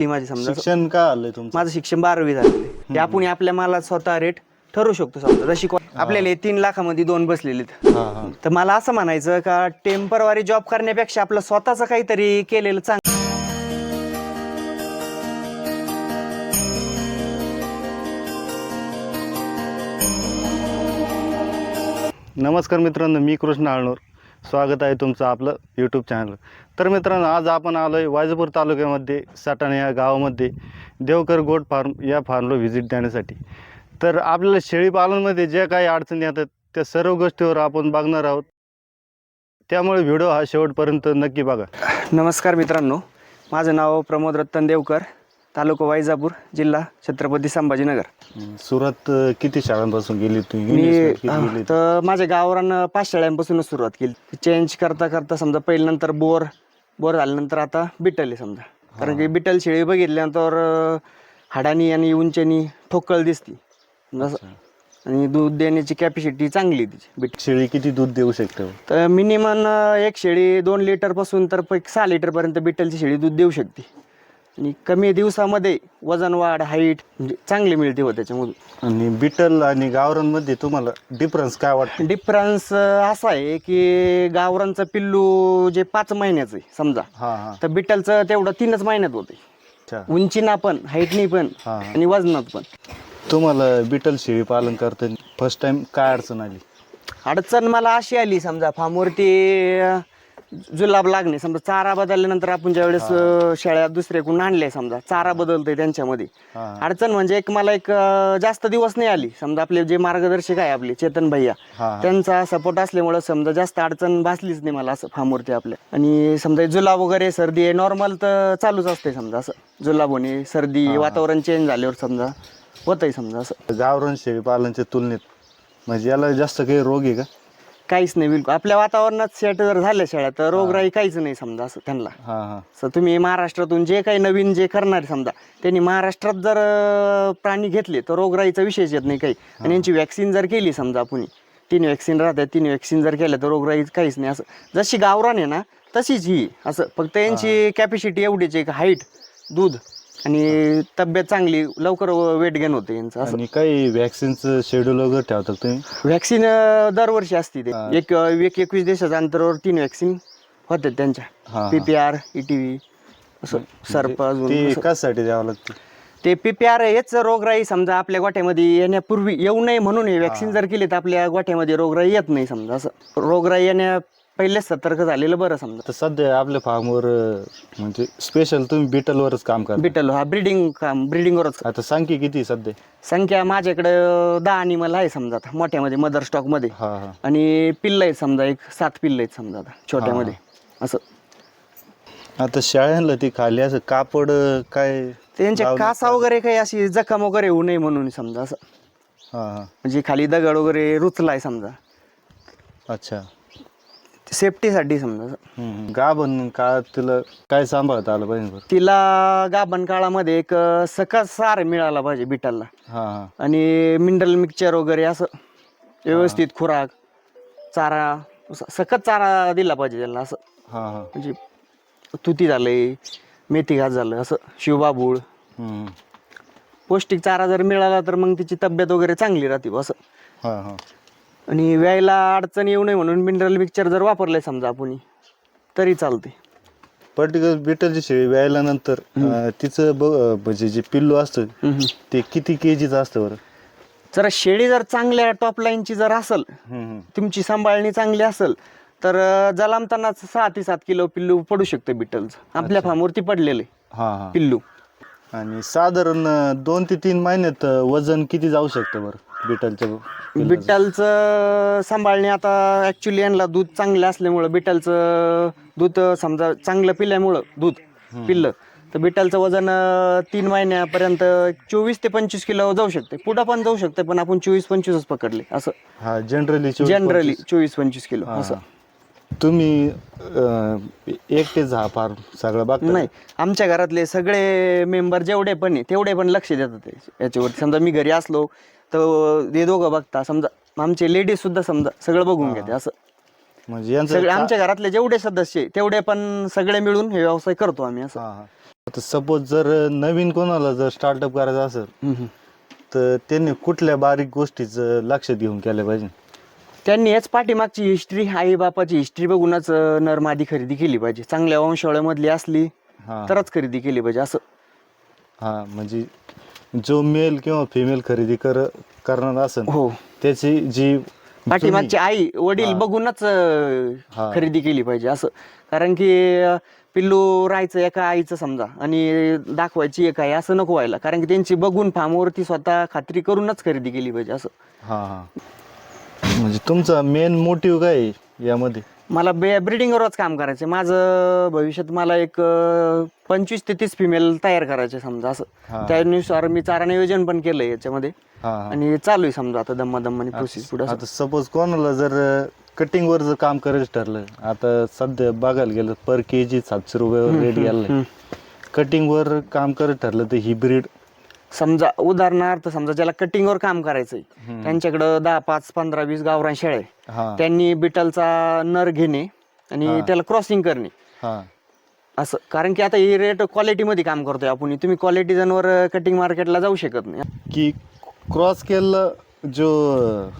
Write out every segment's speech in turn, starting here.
ती माझी समजा शिक्षण काय आलंय तुमचं? माझं शिक्षण बारावी झालेलं आहे. ते आपण आपल्या माला स्वतः रेट ठरवू शकतो समजा. जशी को- आपल्याला हे तीन लाखामध्ये दोन बसलेले. हा हा. तर मला असं म्हणायचं का टेम्परवारी जॉब करण्यापेक्षा आपलं स्वतःचं काहीतरी केलेलं चांगलं नमस्कार मित्रांनो मी कृष्ण आळनूर. स्वागत आहे तुमचं आपलं यूट्यूब चॅनल तर मित्रांनो आज आपण आलो आहे वायजपूर तालुक्यामध्ये साठाणे या गावामध्ये देवकर गोट फार्म या फार्मला व्हिजिट देण्यासाठी. तर आपल्याला शेळीपालनमध्ये ज्या काही अडचणी येतात त्या सर्व गोष्टीवर आपण बघणार आहोत. त्यामुळे व्हिडिओ हा शेवटपर्यंत नक्की बघा. नमस्कार मित्रांनो माझं नाव प्रमोद रत्तन देवकर. तालुका वायजापूर जिल्हा छत्रपती संभाजीनगर. सुरुवात किती शाळांपासून गेली तुम्ही मी? तर माझ्या गावरानं पाच शाळांपासूनच सुरुवात केली. चेंज करता करता समजा पहिल्यानंतर बोर बोर झाल्यानंतर आता बिटल आहे समजा. कारण की बिटल शेळी बघितल्यानंतर हाडानी आणि उंचनी ठोकळ दिसती. आणि दूध देण्याची कॅपॅसिटी चांगली तिची. शेळी किती दूध देऊ शकते? तर मिनिमम एक शेळी दोन लिटरपासून तर सहा लिटरपर्यंत बिटलची शेळी दूध देऊ शकते. आणि कमी दिवसामध्ये वजन वाढ हाईट म्हणजे चांगली मिळते हो त्याच्यामधून. आणि बिटल आणि गावरांमध्ये तुम्हाला डिफरन्स काय वाटतं? डिफरन्स असा आहे की गावरांचं पिल्लू जे पाच महिन्याचं आहे समजा. हा हा. तर बिटलचं तेवढं तीनच महिन्यात होते. अच्छा. उंचीना पण हाईटनी पण हा. आणि वजनात पण. तुम्हाला बिटल शेळी पालन करताना फर्स्ट टाइम काय अडचण आली? अडचण मला अशी आली समजा फार्मवरती अं, जुलाब लागणे समजा चारा बदलल्यानंतर आपण ज्यावेळेस अं, शेळ्या दुसऱ्याकडून आणल्या समजा चारा बदलतोय त्यांच्यामध्ये. हा. अडचण म्हणजे एक मला एक अं, जास्त दिवस नाही आली. समजा आपले जे मार्गदर्शक आहे आपले चेतन भैया हा. त्यांचा सपोर्ट असल्यामुळे समजा जास्त अडचण भासलीच नाही मला असं फार्मवरती आपल्या. आणि समजा जुलाब वगैरे सर्दी आहे नॉर्मल तर चालूच असते समजा असं. जुलाब होणे सर्दी वातावरण चेंज झाल्यावर समजा होतंय समजा असं. गावरान शेळी पालनच्या तुलनेत म्हणजे याला जास्त काही रोग आहे का? काहीच नाही बिलकुल. आपल्या वातावरणात सेट जर झाल्या शेळ्या तर रोगराई काहीच नाही समजा असं त्यांना. हा हा. सर तुम्ही महाराष्ट्रातून जे काही नवीन जे करणार समजा त्यांनी महाराष्ट्रात जर अं, प्राणी घेतले तर रोगराईचा विषयच येत नाही काही. आणि यांची वॅक्सिन जर केली समजा आपण तीन वॅक्सिन राहतात तीन वॅक्सिन जर केल्या तर रोगराई काहीच नाही. असं जशी गावरान आहे ना तशीच ही. असं फक्त यांची कॅपॅसिटी एवढीच आहे हाईट दूध. आणि तब्येत चांगली लवकर वेट गेन होते यांचं असं. आणि काही व्हॅक्सिनचं शेड्यूल वगैरे ठेवतात तुम्ही? व्हॅक्सिन दरवर्षी असते ते. एक एक एकवीस दिवसाच्या अंतरावर तीन वॅक्सिन होतात त्यांच्या. हा, हा. P P R E T V असं सर्प अजून ते असं. कशासाठी द्यावं लागते? ते पी पी आर हेच रोगराई समजा आपल्या गोठ्यामध्ये येण्यापूर्वी येऊ नये म्हणून हे वॅक्सिन जर केली तर आपल्या गोठ्यामध्ये रोगराई येत नाही समजा असं. रोगराई येण्या पहिलेच सतर्क झालेलं बरं समजा. तर सध्या आपल्या फार्मवर म्हणजे स्पेशल तुम्ही बिटलवरच काम करा बिटल हा ब्रिडिंग काम ब्रिडिंगवरच आता संख्या किती सध्या? संख्या माझ्याकडे दहा अनिमल आहे समजा आता मोठ्यामध्ये मदर स्टॉकमध्ये हा हा. आणि पिल्ल आहेत समजा एक सात पिल्ल आहेत समजा आता छोट्यामध्ये. असं. आता शाळांना ती खाली असं कापड अं, काय त्यांच्या लावलं कासा वगैरे काही अशी जखम वगैरे होऊ नये म्हणून समजा असं. हा हा. म्हणजे खाली दगड वगैरे रुचलाय समजा. अच्छा. सेफ्टीसाठी समजा. हम्म. गाभण काळात तिला काय सांभाळता आलं पाहिजे बरं? तिला गाभण काळामध्ये एक अं, सकस सार मिळाला पाहिजे बिटाला. हा हा. आणि मिनरल मिक्सचर वगैरे असं व्यवस्थित खुराक चारा स- सकस चारा दिला पाहिजे त्यांना असं. हा हा. म्हणजे तुती झालंय मेथी घास झालं असं शिवबाबूळ. हम्म. पौष्टिक चारा जर मिळाला तर मग तिची तब्येत वगैरे चांगली राहते बुवा असं. हा हा. आणि व्यायला अडचण येऊ नये म्हणून मिनरल मिक्सचर जर वापरलंय समजा आपण तरी चालते पर्टिक्युलर बिटलची शेळी व्यायला नंतर अं, तिचं ब अं, म्हणजे जे पिल्लू असतं. ते किती केजीचं असतं बरं? जर शेळी जर चांगल्या टॉप लाईनची जर असेल हम्म. तुमची सांभाळणी चांगली असेल तर अं, जलामताना सहा ते सात किलो पिल्लू पडू शकतं बिटलचं आपल्या फार्मवरती पडलेले हा हा. पिल्लू. आणि साधारण दोन ते तीन महिन्यात वजन किती जाऊ शकतं बरं? बिटलचं? बिटलचं सांभाळणे आता ऍक्च्युली यांना दूध चांगलं असल्यामुळं बिटलचं दूध समजा चांगलं पिल्यामुळं दूध पिल्लं तर बिटलचं वजन तीन महिन्यापर्यंत चोवीस ते पंचवीस किलो जाऊ शकते. पुढं पण जाऊ शकते पण आपण चोवीस पंचवीसच पकडले असं. हा जनरली जनरली चोवीस पंचवीस किलो असं. तुम्ही अं, एकटेच हा फार सगळं बघता? नाही आमच्या घरातले सगळे मेंबर जेवढे पण आहे तेवढे पण लक्ष देतात ते याच्यावरती. समजा मी घरी असलो तर ते दोघं बघता. समजा आमचे लेडीज सुद्धा समजा सगळं बघून घेते असं. म्हणजे यांचं सगळे आमच्या घरातले जेवढे सदस्य आहे, तेवढे पण सगळे मिळून हे व्यवसाय करतो आम्ही असं. आता सपोज जर नवीन कोणाला जर स्टार्टअप करायचं असेल हम्म, हम्म. तर त्यांनी कुठल्या बारीक गोष्टीचं लक्ष घेऊन केलं पाहिजे? त्यांनी याच पाठीमागची हिस्ट्री आई बापाची हिस्ट्री बघूनच अं, नर मादी खरेदी केली पाहिजे. चांगल्या वंशावळ्यामधली असली हा. तरच खरेदी केली पाहिजे असं. हा म्हणजे जो मेल किंवा फिमेल खरेदी कर करणार असेल हो. त्याची जी पाठीमागची आई वडील. बघूनच अं, हा. खरेदी केली पाहिजे असं. कारण की अं, पिल्लू राहायचं एका आईचं समजा आणि दाखवायची एक आई असं नको व्हायला. कारण की त्यांची बघून फार्मवरती स्वतः खात्री करूनच खरेदी केली पाहिजे असं. हा हा. म्हणजे तुमचा मेन मोटिव्ह काय आहे यामध्ये? मला बे ब्रिडिंगवरच काम करायचं माझं भविष्यात मला एक पंचवीस ते तीस फिमेल तयार करायचे समजा. असं त्यानुसार मी चारा नियोजन पण केलंय याच्यामध्ये. आणि चालू आहे समजा आता दम्मा दम्मानी प्रोसेस पुढे आता सपोज कोणाला जर कटिंग वर जर काम करायचं ठरलं आता सध्या बघायला गेलं पर के जी सातशे रुपयावर रेट गेलाय कटिंग वर काम करत ठरलं तर ही ब्रीड समजा उदाहरणार्थ समजा ज्याला कटिंगवर काम करायचंय त्यांच्याकडं दहा पाच पंधरा वीस गावरान शेळ्या आहे. हा. त्यांनी बिटलचा नर घेणे आणि. त्याला क्रॉसिंग करणे. हा. असं कारण की आता ही रेट क्वालिटीमध्ये काम करतोय आपण. तुम्ही क्वालिटी जनावर कटिंग मार्केटला जाऊ शकत नाही. की क्रॉस केलेलं जो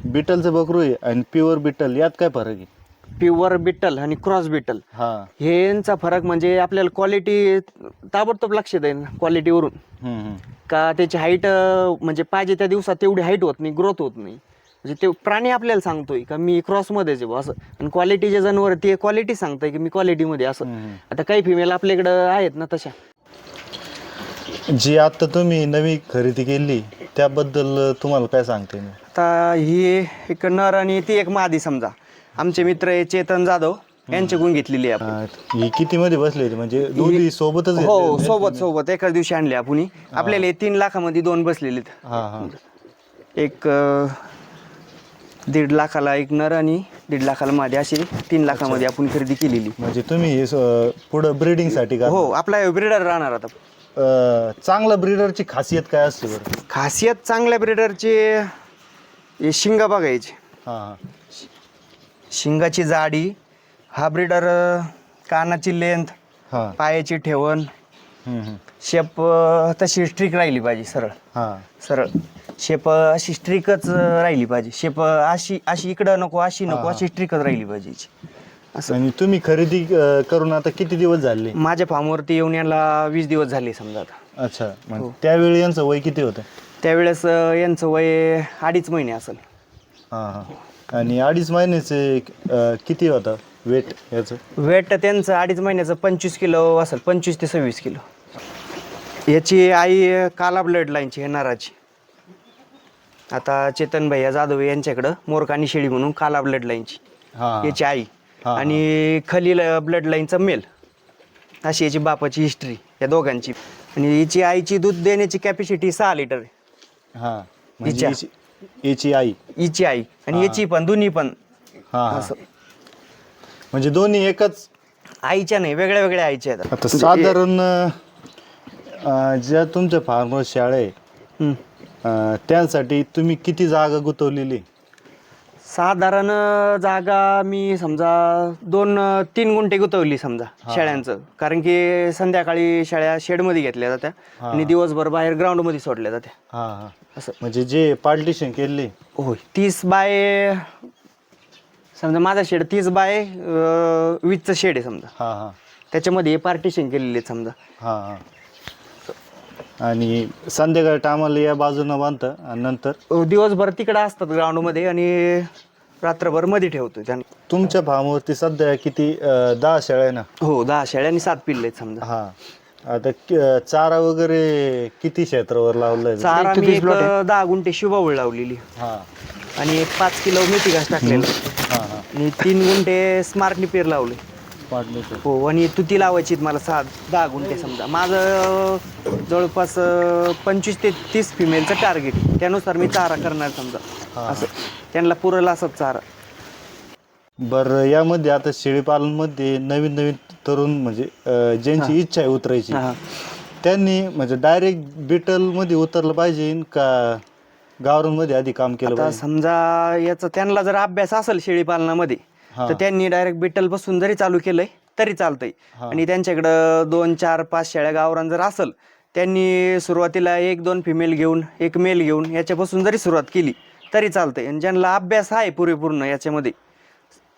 बिटलचं बकरू आहे आणि प्युअर बिटल यात काय फरक आहे? प्युअर बिटल आणि क्रॉस बिटल. हा. हे यांचा फरक म्हणजे आपल्याला क्वालिटी ताबडतोब लक्षात येईल क्वालिटीवरून हम्म, हम्म. का त्याची हाईट म्हणजे पाहिजे त्या दिवसात तेवढी हाईट होत नाही ग्रोथ होत नाही. म्हणजे ते प्राणी आपल्याला सांगतोय का मी क्रॉसमध्येच आहे बुवा असं. आणि क्वालिटीचे जनावर ते क्वालिटी सांगतंय की मी क्वालिटीमध्ये असं. हम्म. आता काही फिमेल आपल्याकडं आहेत ना तशा. जी आता तुम्ही नवी खरेदी केली त्याबद्दल तुम्हाला काय सांगते मी? आता ही एक नर आणि ती एक मादी समजा. आमचे मित्र आहे चेतन जाधव यांच्याकडून घेतलेली आहे आपण. हा, ही किती मध्ये बसली होती? म्हणजे दोन्ही सोबतच हो? सोबत सोबत. एकाच दिवशी आणले आपण आपल्याला हे तीन लाखामध्ये दोन बसलेले आहेत. हा हा. एक अं, दीड लाखाला एक नर आणि दीड लाखाला मादी. अशी तीन लाखामध्ये आपण खरेदी केलेली. म्हणजे तुम्ही हे स- पुढं ब्रीडिंगसाठी का? हो आपला ब्रिडर राहणार आता. अं, चांगला ब्रीडरची खासियत काय असते बरं? खासियत चांगल्या ब्रिडरची हे शिंग बघायची. हा हा. शिंगाची जाडी हा ब्रिडर कानाची लेंथ हा. पायाची ठेवण हम्म, हम्म. शेप तशी स्ट्रिक राहिली पाहिजे सरळ. हा. सरळ. शेप अशी स्ट्रिकच राहिली पाहिजे. शेप अशी अशी इकडं नको अशी नको. अशी स्ट्रिकच राहिली पाहिजे हिची. असं. आणि तुम्ही खरेदी अं, करून आता किती दिवस झाले? माझ्या फार्मवरती येऊन याला वीस दिवस झाले समजा आता. अच्छा. हो. त्यावेळी यांचं वय किती होतं? त्यावेळेस अं, यांचं वय अडीच महिने असेल. हा हा. आणि अडीच महिन्याचे अं, किती होता वेट याचं? वेट त्यांचं अडीच महिन्याचं पंचवीस किलो असेल पंचवीस ते सव्वीस किलो. याची आई काला ब्लड लाईनची आहे नराची आता चेतन भैया जाधव यांच्याकडं मोरकानी शेळी म्हणून काला ब्लड लाईनची हा. याची आई. हा. आणि खलील ब्लड लाईनचा मेल. अशी याची बापाची हिस्ट्री या दोघांची. आणि हिची आईची दूध देण्याची कॅपॅसिटी सहा लिटर आहे. हा. म्हणजे हिच्या. याची आई. हिची आई. आणि याची पण दोन्ही पण. हा हा. असं. म्हणजे दोन्ही एकच? आईच्या नाही वेगळ्या वेगळ्या आईच्या आहेत. आता साधारण अं, ज्या तुमच्या फार्मर शाळा आहे हम्म. अं, त्यांसाठी तुम्ही किती जागा गुंतवलेली? साधारण जागा मी समजा दोन तीन गुंठे गुंतवली समजा शेळ्यांचं. कारण की संध्याकाळी शेळ्या शेडमध्ये घेतल्या जात्या. आणि दिवसभर बाहेर ग्राउंडमध्ये सोडल्या जात्या. हा हा. असं. म्हणजे जे पार्टिशन केले होय तीस बाय समजा माझा शेड तीस बाय अं, वीसचं शेड आहे समजा. हा हा. त्याच्यामध्ये पार्टिशन केलेले आहेत समजा. हा हा. आणि संध्याकाळी टायमाला या बाजूनं बांधतं आणि नंतर? अं, दिवसभर तिकडं असतात ग्राउंडमध्ये आणि रात्रभरमध्ये ठेवतो त्याने. तुमच्या फार्मवरती सध्या किती अं, दहा शेळ्या आहे ना? हो दहा शेळ्या आणि सात पिल्ले आहेत समजा. हा. आता कि- चारा वगैरे किती क्षेत्रावर लावलंय? चारा मी एक दहा गुंठे शुभावळ लावलेली. हा. आणि एक पाच किलो मेथी घास टाकलेला. हा हा. आणि तीन गुंठे स्मार्ट निपेर लावले. पाटणीचं. हो आणि तुती लावायची मला सात दहा गुंठे समजा. माझं जवळपास अं, पंचवीस ते तीस फिमेलचं टार्गेट त्यानुसार मी चारा करणार समजा. असं. त्यांना पुरल असंच चारा. बरं यामध्ये आता शेळीपालनमध्ये नवीन नवीन तरुण म्हणजे अं, ज्यांची इच्छा आहे उतरायची हा. त्यांनी म्हणजे डायरेक्ट बिटलमध्ये उतरलं पाहिजे का गावरांमध्ये आधी काम केलं आता पाहिजे समजा याचा त्यांना जर अभ्यास असेल शेळी पालनामध्ये हा. तर त्यांनी डायरेक्ट बिटलपासून जरी चालू केलंय तरी चालतंय हा. आणि त्यांच्याकडं दोन चार पाच शेळ्या गावरान जर असेल त्यांनी सुरुवातीला एक दोन फिमेल घेऊन एक मेल घेऊन याच्यापासून जरी सुरुवात केली तरी चालतंय आणि ज्यांना अभ्यास आहे पुरेपूर्ण याच्यामध्ये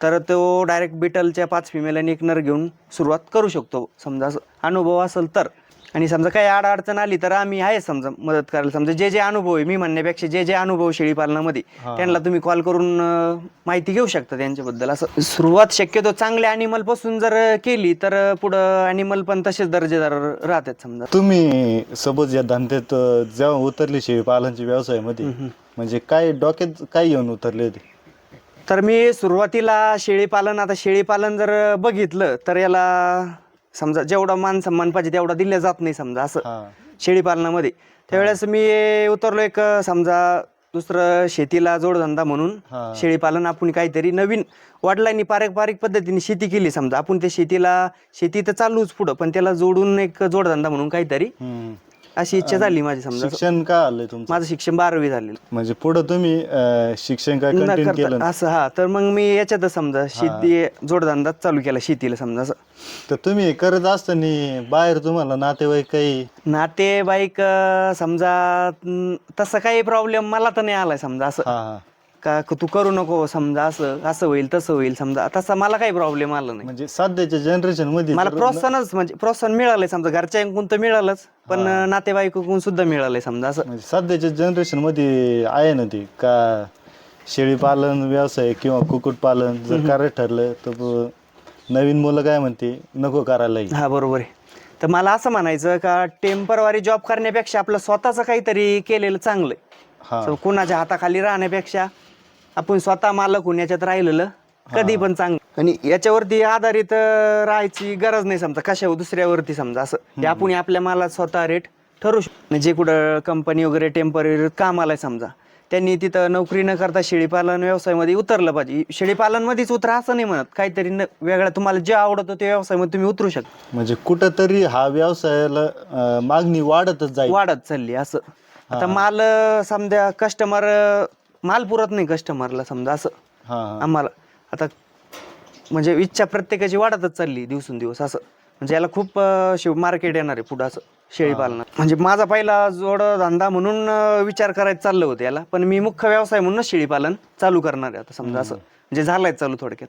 तर तो डायरेक्ट बिटलच्या पाच फिमेल आणि एक नर घेऊन सुरुवात करू शकतो. समजा असं अनुभव असेल तर. आणि समजा काही अडचण आली तर आम्ही आहे समजा मदत करायला. समजा जे जे अनुभव आहे मी म्हणण्यापेक्षा जे जे अनुभव शेळी पालनामध्ये. त्यांना तुम्ही कॉल करून माहिती घेऊ शकता त्यांच्याबद्दल. असं सुरुवात शक्यतो चांगल्या अॅनिमलपासून जर केली तर पुढं अॅनिमल पण तसेच दर्जेदार राहतात समजा. तुम्ही सपोज या धंद्यात जेव्हा उतरले शेळी पालनच्या व्यवसायामध्ये म्हणजे काय डोक्यात काय येऊन उतरले होते? तर मी सुरुवातीला शेळीपालन आता शेळीपालन जर बघितलं तर याला समजा जेवढा मान सन्मान पाहिजे तेवढा दिला जात नाही समजा असं शेळीपालनामध्ये त्यावेळेस मी उतरलो एक समजा दुसरं शेतीला जोडधंदा म्हणून. शेळीपालन आपण काहीतरी नवीन वडिलांनी पारंपरिक पद्धतीने शेती केली समजा आपण त्या शेतीला शेती तर चालूच पुढं पण त्याला जोडून एक जोडधंदा म्हणून काहीतरी. अशी इच्छा झाली माझी समजा. शिक्षण काय आलंय तुमचं? माझं शिक्षण बारावी झालेलं. म्हणजे पुढं तुम्ही अं, शिक्षण काय न कंटिन्यू करता- केलं? असं हा. तर मग मी याच्यातच समजा शेती जोडधंदाच चालू केला शेतीला समजा असं. तर तुम्ही हे करत असताना बाहेर तुम्हाला नातेवाईक काही? नातेवाईक अं, समजा अं, तसं काही प्रॉब्लेम मला तर नाही आलाय समजा असं. हा हा. का क- तू करू नको समजा असं असं होईल तसं होईल समजा. तसा मला काही प्रॉब्लेम आला नाही. म्हणजे सध्याच्या जनरेशनमध्ये मला तर- प्रोत्साहनच म्हणजे प्रोत्साहन मिळालंय समजा घरच्यांकडून तर मिळालंच पण नातेवाईकडून सुद्धा मिळालंय समजा असं. म्हणजे सध्याच्या जनरेशनमध्ये आहे ना ते का शेळी पालन व्यवसाय किंवा कुक्कुट पालन जर करायचं ठरलं तर ब- नवीन मुलं काय म्हणते नको करायला हा बरोबर आहे. तर मला असं म्हणायचं का टेम्परवारी जॉब करण्यापेक्षा आपलं स्वतःचं काहीतरी केलेलं चांगलं हा. कुणाच्या हाताखाली राहण्यापेक्षा आपण स्वतः मालक होऊन याच्यात राहिलेलं कधी पण चांगलं. आणि याच्यावरती आधारित अं, राहायची गरज नाही समजा. कशावर दुसऱ्यावरती समजा. असं. हे आपण आपल्या माला स्वतः रेट ठरवू शकतो. जे कुठं कंपनी वगैरे टेंपररी कामाला आहे समजा त्यांनी तिथं नोकरी न करता शेळीपालन व्यवसायामध्ये उतरलं पाहिजे. शेळीपालनमध्येच उतरा असं नाही म्हणत. काहीतरी न वेगळा तुम्हाला जे आवडतं त्या व्यवसायामध्ये तुम्ही उतरू शकता. म्हणजे कुठंतरी हा व्यवसायाला अं, मागणी वाढतच जाईल. वाढत चालली असं. आता माल अं, समजा कस्टमर माल पुरत नाही कस्टमरला समजा असं. हा आम्हाला. आता म्हणजे इच्छा प्रत्येकाची वाढतच चालली दिवसेंदिवस असं. म्हणजे याला खूप अं, शिव मार्केट येणार आहे पुढं असं शेळी पालनात. म्हणजे माझा पहिला जोड धंदा म्हणून अं, विचार करायचं चाललं होतं याला. पण मी मुख्य व्यवसाय म्हणूनच शेळी पालन चालू करणार आहे आता समजा असं. म्हणजे झालंय चालू थोडक्यात.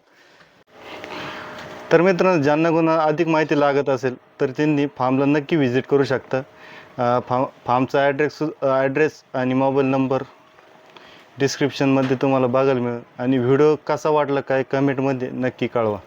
तर मित्रांनो ज्यांना कोणा अधिक माहिती लागत असेल तर त्यांनी फार्मला नक्की व्हिजिट करू शकता. फार्म फार्मचा ॲड्रेस ॲड्रेस आणि मोबाईल नंबर डिस्क्रिप्शनमध्ये तुम्हाला बघायला मिळेल. आणि व्हिडिओ कसा वाटला काय कमेंटमध्ये नक्की कळवा.